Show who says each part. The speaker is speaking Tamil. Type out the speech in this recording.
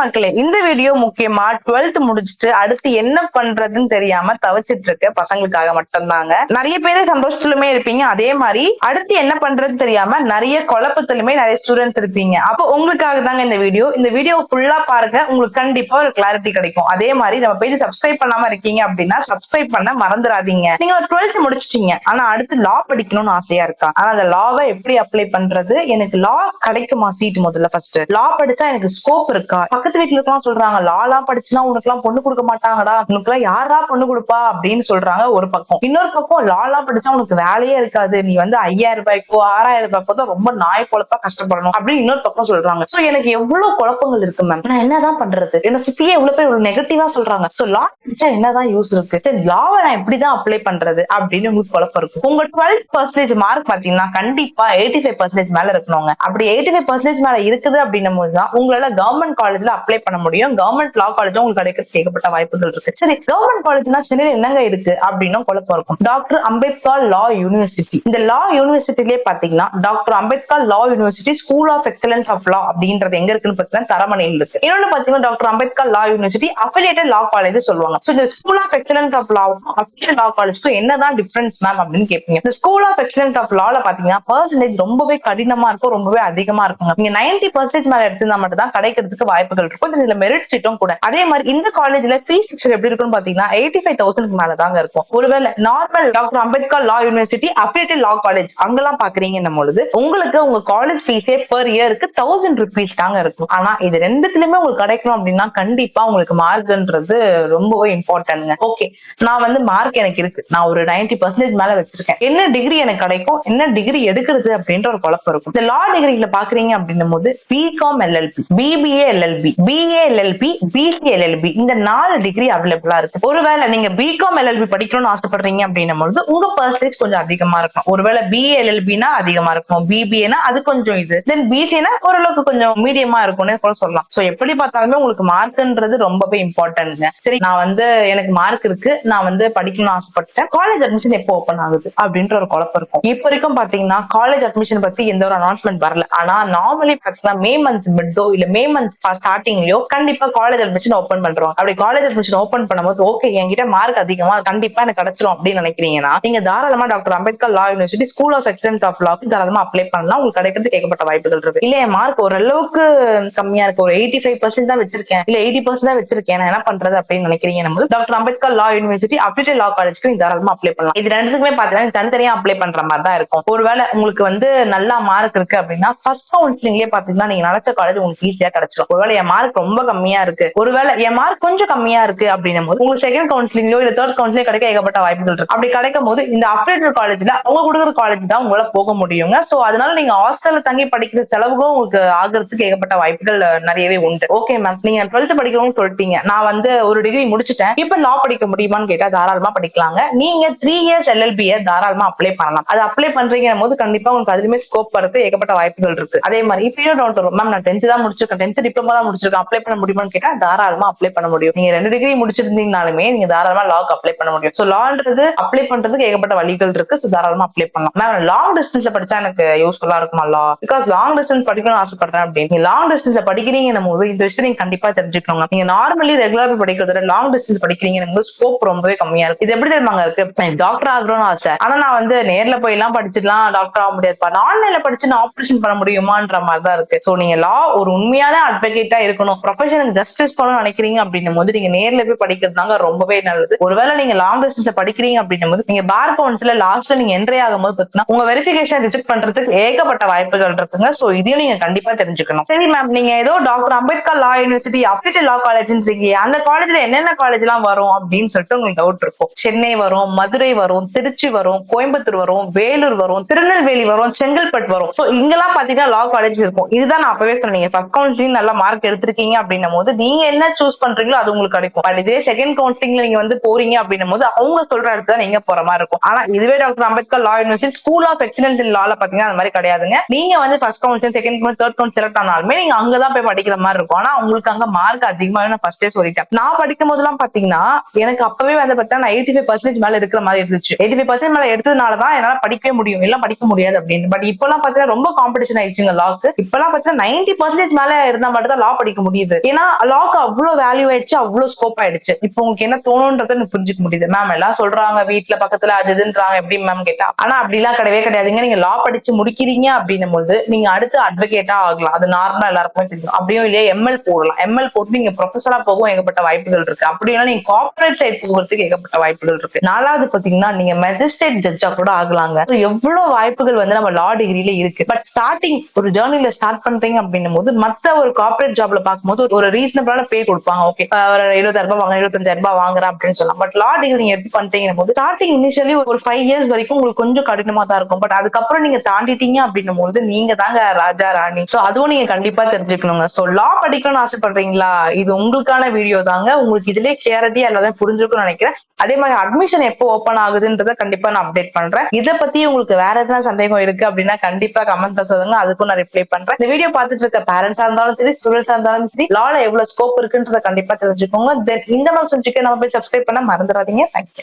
Speaker 1: மக்களே இந்த வீடியோ முக்கியமா 12th முடிச்சுட்டு அடுத்து என்ன பண்றதுன்னு தெரியாம தவிச்சிட்டு இருக்க பசங்களுக்காக மட்டும்தாங்க. நிறைய பேர் சந்தோஷத்துலயுமே இருப்பீங்க. அதே மாதிரி அடுத்து என்ன பண்றதுன்னு தெரியாம நிறைய குழப்பத்திலுமே நிறைய ஸ்டூடெண்ட்ஸ் இருப்பீங்க. அப்போ உங்களுக்காக தாங்க இந்த வீடியோ இந்த வீடியோ ஃபுல்லா பாருங்க. உங்களுக்கு கண்டிப்பா ஒரு கிளாரிட்டி கிடைக்கும். அதே மாதிரி நம்ம பேஜ் சப்ஸ்கிரைப் பண்ணாம இருக்கீங்க அப்படின்னா சப்ஸ்கிரைப் பண்ண மறந்துடாதீங்க. நீங்க ஒரு 12th முடிச்சிட்டீங்க. ஆனா அடுத்து லா படிக்கணும்னு ஆசையா இருக்கா? ஆனா அந்த லாவை எப்படி அப்ளை பண்றது? எனக்கு லா கிடைக்குமா? சீட் முதல்ல ஃபர்ஸ்ட் லா படிச்சா எனக்கு ஸ்கோப் இருக்கா? பக்கத்து வீட்டுல இருக்கலாம் சொல்றாங்க. லாலாம் படிச்சுனா உனக்கு எல்லாம் பொண்ணு கொடுக்க மாட்டாங்கடா. உனக்கு எல்லாம் யாரா பொண்ணு கொடுப்பா? அப்படின்னு சொல்றாங்க ஒரு பக்கம். இன்னொரு பக்கம் லாலா படிச்சா உனக்கு வேலையே இருக்காது. நீ வந்து ஐயாயிரம் ரூபாய்க்கோ ஆறாயிரம் ரூபாய்க்கோ தான் ரொம்ப நாய் பொழப்பா கஷ்டப்படணும் அப்படின்னு இன்னொரு பக்கம் சொல்றாங்க. சோ எனக்கு எவ்வளவு குழப்பங்கள் இருக்கு மேம் நான் என்னதான் பண்றது? என்ன சுத்தியே எவ்வளவு பேர் இவ்வளவு நெகட்டிவா சொல்றாங்க. சோ லா படிச்சா என்னதான் யூஸ் இருக்கு? சரி லாவை நான் எப்படிதான் அப்ளை பண்றது? அப்படின்னு உங்களுக்கு குழப்பம் இருக்கும். உங்க டுவெல் பர்சன்டேஜ் மார்க் பாத்தீங்கன்னா கண்டிப்பா எயிட்டி ஃபைவ் பர்சன்டேஜ் மேல இருக்கணுங்க. அப்படி எயிட்டி ஃபைவ் பர்சன்டேஜ் மேல இருக்குது அப்படின்னும் போது தான் உங்களால கவர்மெண்ட் காலேஜ்ல அப்ளை பண்ண முடியும். கவர்மெண்ட் லா காலேஜ் உங்களுக்கு கிடைக்கிறது ஏகப்பட்ட வாய்ப்புகள் இருக்கு. சரி கவர்மெண்ட் காலேஜ்னா சென்னையில என்னங்க இருக்கு? அப்படின்னும் குழப்பம் இருக்கும். டாக்டர் அம்பேத்கர் லா யூனிவர்சிட்டி இந்த லா யூனிவர்சிட்டிலேயே பாத்தீங்கன்னா doctor Ambedkar law university school of excellence of law அப்படின்றது எங்க இருக்குன்னு பாத்தீங்கன்னா தரமணையில் இருக்கு. இன்னொன்னு பாத்தீங்கன்னா doctor Ambedkar law university affiliated law college சொல்லுவாங்க. சோ இந்த school of excellence of law affiliate law காலேஜ்க்கு என்னதான் டிஃபரன்ஸ் மேம் அப்படின்னு கேட்பீங்க இந்த ஸ்கூல் ஆஃப் எக்ஸலன்ஸ் ஆஃப் லால பாத்தீங்கன்னா பர்சன்டேஜ் ரொம்பவே கடினமா இருக்கும் ரொம்பவே அதிகமா இருக்குங்க. நீங்க நைன்டி பர்சன்டேஜ் மேல எடுத்திருந்தா மட்டும் தான் கிடைக்கிறதுக்கு வாய்ப்புகள் இருக்கும் இதுல மெரிட் சீட்டும் கூட. அதே மாதிரி இந்த காலேஜ்ல ஃபீஸ் ஸ்ட்ரக்சர் எப்படி இருக்கும்னு பாத்தீங்கன்னா எயிட்டி ஃபைவ் தௌசண்ட் மேல தாங்க இருக்கும். ஒருவேளை normal doctor Ambedkar law university updated law college அங்கெல்லாம் பாக்குறீங்கன்னும் பொழுது உங்களுக்கு உங்க காலேஜ் ஃபீஸே பெர் இயருக்கு தௌசண்ட் ருபீஸ் தாங்க இருக்கும். ஆனா இது ரெண்டுத்துலயுமே உங்களுக்கு கிடைக்கணும் அப்படின்னா கண்டிப்பா உங்களுக்கு மார்க்ன்றது ரொம்பவே இம்பார்ட்டன்ட்ங்க ஓகே நான் வந்து மார்க் எனக்கு இருக்கு. நான் ஒரு நைன்டி பர்சன்டேஜ் மேல வச்சிருக்கேன். என்ன டிகிரி எனக்கு கிடைக்கும்? என்ன டிகிரி எடுக்கிறது அப்படின்ற ஒரு குழப்பம் இருக்கும். இந்த லா டிகிரில பாக்குறீங்க அப்படின்னும் போது BCom LLB BBA LLB BA LLB BSc LLB இந்த நாலு டிகிரி அவைலபிளா இருக்கு. ஒருவேளை நீங்க பிகாம் எல்எல்பி படிக்கணும்னு ஆசைப்படுறீங்க அப்படின்னும் பொழுது உங்க பர்சன்டேஜ் கொஞ்சம் அதிகமா இருக்கும் ஒருவேளை பிஏஎல்எல்பினா அதிகமா இருக்கும் பிபிஏனா அது கொஞ்சம் இது. தென் பிசினா ஓரளவுக்கு கொஞ்சம் மீடியமா இருக்கும்னு கூட சொல்லலாம். சோ எப்படி பார்த்தாலுமே உங்களுக்கு மார்க்ன்றது ரொம்பவே இம்பார்ட்டன்ட்ங்க சரி நான் வந்து எனக்கு மார்க் இருக்கு. நான் வந்து படிக்கணும்னு ஆசைப்பட்டேன். காலேஜ் அட்மிஷன் எப்போ ஓப்பன் ஆகுது அப்படின்ற ஒரு குழப்பம் இருக்கும். இப்ப வரைக்கும் பாத்தீங்கன்னா காலேஜ் அட்மிஷன் பத்தி எந்த ஒரு அனௌன்ஸ்மெண்ட் வரல. ஆனா நார்மலி பாத்தீங்கன்னா மே மந்த் மிட்டோ இல்ல மே மந்த் ஸ்டார்டிங் ஸ்டார்டிங்லயோ கண்டிப்பா காலேஜ் அட்மிஷன் ஓப்பன் பண்றோம். அப்படி காலேஜ் அட்மிஷன் ஓப்பன் பண்ணும்போது ஓகே என்கிட்ட மார்க் அதிகமா கண்டிப்பா எனக்கு கிடைச்சிரும் அப்படின்னு நினைக்கிறீங்கன்னா நீங்க தாராளமா doctor Ambedkar law university school of excellence of law தாராளமா அப்ளை பண்ணலாம். உங்களுக்கு கிடைக்கிறதுக்கு ஏகப்பட்ட வாய்ப்புகள் இருக்கு. இல்ல மார்க் ஓரளவுக்கு கம்மியா இருக்கு. ஒரு எயிட்டி ஃபைவ் பர்சன்ட் தான் வச்சிருக்கேன். இல்ல எயிட்டி பர்சன்ட் தான் வச்சிருக்கேன். நான் என்ன பண்றது அப்படின்னு நினைக்கிறீங்க நம்ம doctor Ambedkar law university applicate law காலேஜ்க்கு நீங்க தாராளமா அப்ளை பண்ணலாம். இது ரெண்டுத்துக்குமே பாத்தீங்கன்னா தனித்தனியா அப்ளை பண்ற மாதிரி தான் இருக்கும். ஒருவேளை உங்களுக்கு வந்து நல்லா மார்க் இருக்கு அப்படின்னா ஃபர்ஸ்ட் கவுன்சிலிங்லேயே பாத்தீங்கன்னா நீங்க நினைச்ச காலேஜ் உங்களுக்கு ஈஸியா கிடைச்சிடும் ஒருவேளை என் மார்க் ரொம்ப கம்மியா இருக்கு. ஒருவேளை என் மார்க் கொஞ்சம் கம்மியா இருக்கு அப்படின்னும் போது உங்களுக்கு செகண்ட் கவுன்சிலிங்லயோ இல்ல தேர்ட் கவுன்சிலிங் கிடைக்க ஏகப்பட்ட வாய்ப்புகள் இருக்கு. அப்படி கிடைக்கும் போது இந்த அப்டேட்டட் காலேஜ்ல அவங்க கொடுக்குற காலேஜ் தான் உங்களால போக முடியுங்க. சோ அதனால நீங்க ஹாஸ்டல்ல தங்கி படிக்கிற செலவுகளும் உங்களுக்கு ஆகிறதுக்கு ஏகப்பட்ட வாய்ப்புகள் நிறையவே உண்டு. ஓகே மேம் நீங்க டுவெல்த் படிக்கிறவங்க சொல்லிட்டீங்க. நான் வந்து ஒரு டிகிரி முடிச்சுட்டேன். இப்ப லா படிக்க முடியுமான்னு கேட்டா தாராளமா படிக்கலாங்க. நீங்க த்ரீ இயர்ஸ் எல்எல்பியை தாராளமா அப்ளை பண்ணலாம். அது அப்ளை பண்றீங்க போது கண்டிப்பா உங்களுக்கு அதுலயுமே ஸ்கோப் வரது ஏகப்பட்ட வாய்ப்புகள் இருக்கு. அதே மாதிரி இப்பயும் டவுட் வரும்? மேம் நான் டென்த் தான் முடிச்சிருக்கேன். டென்த் டிப்ளமா தான் முடிச்சிருக்கேன். அப்ளை பண்ண முடியுமான்னு கேட்டா தாராளமா அப்ளை பண்ண முடியும். நீங்க ரெண்டு டிகிரி முடிச்சிருந்தீங்கனாலுமே நீங்க தாராளமா லாக்கு அப்ளை பண்ண முடியும். சோ லான்றது அப்ளை பண்றதுக்கு ஏகப்பட்ட வழிகள் இருக்கு. சோ தாராளமா அப்ளை பண்ணலாம். மேம் லாங் டிஸ்டன்ஸ்ல படிச்சா எனக்கு யூஸ்ஃபுல்லா இருக்குமா லா பிகாஸ் லாங் டிஸ்டன்ஸ் படிக்கணும்னு ஆசைப்படுறேன் அப்படின்னு. நீங்க லாங் டிஸ்டன்ஸ்ல படிக்கிறீங்கன்னு போது இந்த விஷயத்தை நீங்க கண்டிப்பா தெரிஞ்சுக்கணும் நீங்க நார்மலி ரெகுலர் படிக்கிறத லாங் டிஸ்டன்ஸ் படிக்கிறீங்கன்னு போது ஸ்கோப் ரொம்பவே கம்மியா இருக்கு. இது எப்படி தெரியுமாங்க இருக்கு? டாக்டர் ஆகணும்னு ஆசை. ஆனா நான் வந்து நேர்ல போய் எல்லாம் படிச்சுலாம் டாக்டர் ஆக முடியாதுப்பா. ஆன்லைன்ல படிச்சு நான் ஆப்ரேஷன் பண்ண முடியுமான்ற மாதிரி தான் இருக்கு. சோ நீங்க லா ஒரு உண்மையான அட்வொகேட்டா இருக்கணும். ப்ரொஃபஷனல் ஜஸ்டிஸ் பண்ணணும்னு நினைக்கிறீங்க அப்படின்னும் போது நீங்க நேர்ல போய் படிக்கிறது தாங்க ரொம்பவே நல்லது. ஒருவேளை நீங்க லாங் டிஸ்டன்ஸ் படிக்கிறீங்க அப்படின்னும் போது நீங்க பார் கவுன்சில லாஸ்ட்ல நீங்க என்ட்ரி ஆகும் போது பாத்தீங்கன்னா உங்க வெரிஃபிகேஷன் ரிஜெக்ட் பண்றதுக்கு ஏகப்பட்ட வாய்ப்புகள் இருக்குங்க. சோ இதையும் நீங்க கண்டிப்பா தெரிஞ்சுக்கணும். சரி மேம் நீங்க ஏதோ doctor Ambedkar law university update law காலேஜ்ன்றீங்க அந்த காலேஜ்ல என்னென்ன காலேஜ் எல்லாம் வரும் அப்படின்னு சொல்லிட்டு உங்களுக்கு டவுட் இருக்கும். சென்னை வரும் மதுரை வரும் திருச்சி வரும் கோயம்புத்தூர் வரும் வேலூர் வரும் திருநெல்வேலி வரும் செங்கல்பட்டு வரும். சோ இங்கெல்லாம் பாத்தீங்கன்னா லா காலேஜ் இருக்கும். இதுதான் நான் அப்பவே சொன்னீங்க ஃபர்ஸ்ட் கவுன்சிலிங் நல்லா மார்க் எடுத்திருக்கீங்க அப்படின்னும் போது நீங்க என்ன சூஸ் பண்றீங்களோ அது உங்களுக்கு கிடைக்கும். பட் இதே செகண்ட் கவுன்சிலிங்ல நீங்க வந்து போறீங்க அப்படின்னும் போது அவங்க சொல்ற இடத்துல நீங்க போற மாதிரி இருக்கும். ஆனா இதுவே doctor Ambedkar law university school of excellence in லால பாத்தீங்கன்னா அந்த மாதிரி கிடையாதுங்க. நீங்க வந்து first council second council third council select ஆனாலுமே நீங்க அங்கதான் போய் படிக்கிற மாதிரி இருக்கும். ஆனா உங்களுக்கு அங்க மார்க் அதிகமா நான் ஃபர்ஸ்டே சொல்லிட்டேன். நான் படிக்கும் போதெல்லாம் பாத்தீங்கன்னா எனக்கு அப்பவே வந்து பாத்தீங்கன்னா எயிட்டி ஃபைவ் பர்சன்டேஜ் மேல இருக்கிற மாதிரி இருந்துச்சு. எயிட்டி ஃபைவ் பர்சன்ட் மேல எடுத்ததுனாலதான் என்னால படிக்கவே முடியும். எல்லாம் படிக்க முடியாது அப்படின்னு. பட் இப்பெல்லாம் பாத்தீங்கன்னா ரொம்ப காம்படிஷன் ஆயிடுச்சுங்க லாக்கு இப்பெல்லாம் பாத்தீங்கன்னா நைன்டி பர்சன்டேஜ் மேல இருந்தா மட்டும் தான் லா படிக்க படிக்க முடியுது. ஏன்னா லாக்கு அவ்வளவு வேல்யூ ஆயிடுச்சு அவ்வளவு ஸ்கோப் ஆயிடுச்சு. இப்போ உங்களுக்கு என்ன தோணுன்றத எனக்கு புரிஞ்சுக்க முடியுது. மேம் எல்லாம் சொல்றாங்க வீட்டுல பக்கத்துல அது இதுன்றாங்க எப்படி மேம் கேட்டா. ஆனா அப்படிலாம் கிடையவே கிடையாதுங்க. நீங்க லா படிச்சு முடிக்கிறீங்க அப்படின்னும் போது நீங்க அடுத்து அட்வொகேட்டா ஆகலாம். அது நார்மலா எல்லாருக்குமே தெரியும். அப்படியும் இல்லையா எம்எல் போடலாம். எம்எல் போட்டு நீங்க ப்ரொஃபஸரா போகவும் ஏகப்பட்ட வாய்ப்புகள் இருக்கு. அப்படின்னா நீங்க கார்பரேட் சைட் போகிறதுக்கு ஏகப்பட்ட வாய்ப்புகள் இருக்கு. நாலாவது பாத்தீங்கன்னா நீங்க மெஜிஸ்ட்ரேட் ஜட்ஜா கூட ஆகலாங்க. எவ்வளவு வாய்ப்புகள் வந்து நம்ம லா டிகிரில இருக்கு. பட் ஸ்டார்டிங் ஒரு ஜேர்னில ஸ்டார்ட் பண்றீங்க அப்படின்னும் போது மத்த ஒரு கார்பரேட் ஜாப்ல பார்க்கும்போது ஒரு ரீசனபிளான பே கொடுப்பாங்க. ஓகே ஒரு எழுபதாயிரம் ரூபாய் வாங்க எழுபத்தஞ்சாயிரம் ரூபாய் வாங்குறேன் அப்படின்னு சொல்லலாம். பட் லா டிகிரி நீங்க எடுத்து பண்றீங்க போது ஸ்டார்டிங் இனிஷியலி ஒரு ஃபைவ் இயர்ஸ் வரைக்கும் உங்களுக்கு கொஞ்சம் கடினமா தான் இருக்கும். பட் அதுக்கப்புறம் நீங்க தாண்டிட்டீங்க அப்படின்னும் போது நீங்க தாங்க ராஜா ராணி. சோ அதுவும் நீங்க கண்டிப்பா தெரிஞ்சுக்கணுங்க. சோ லா படிக்கணும்னு ஆசைப்படுறீங்களா? இது உங்களுக்கான வீடியோ தாங்க. உங்களுக்கு இதுலயே கிளியரிட்டியா எல்லாமே புரிஞ்சுக்கணும்னு நினைக்கிறேன். அதே மாதிரி அட்மிஷன் எப்போ ஓப்பன் ஆகுதுன்றத கண்டிப்பா நான் அப்டேட் பண்றேன். இதை பத்தி உங்களுக்கு வேற எதனா சந்தேகம் இருக்கு அப்படின்னா கண்டிப்பா கமெண்ட்ல சொல்லுங்க. அதுக்கும் நான் ரிப்ளை பண்றேன். இந்த வீடியோ பார்த்துட்டு இருக்க பேரண்ட்ஸா இருந்தாலும் சரி ஸ்டூடெண்ட்ஸா இருந்தாலும் இருந்தாலும் சரி லால எவ்வளவு ஸ்கோப் இருக்குன்றத கண்டிப்பா தெரிஞ்சுக்கோங்க. தென் இந்த மாதிரி செஞ்சுக்க நம்ம போய் சப்ஸ்கிரைப் பண்ண மறந்துடாதீங்க. தேங்க்யூ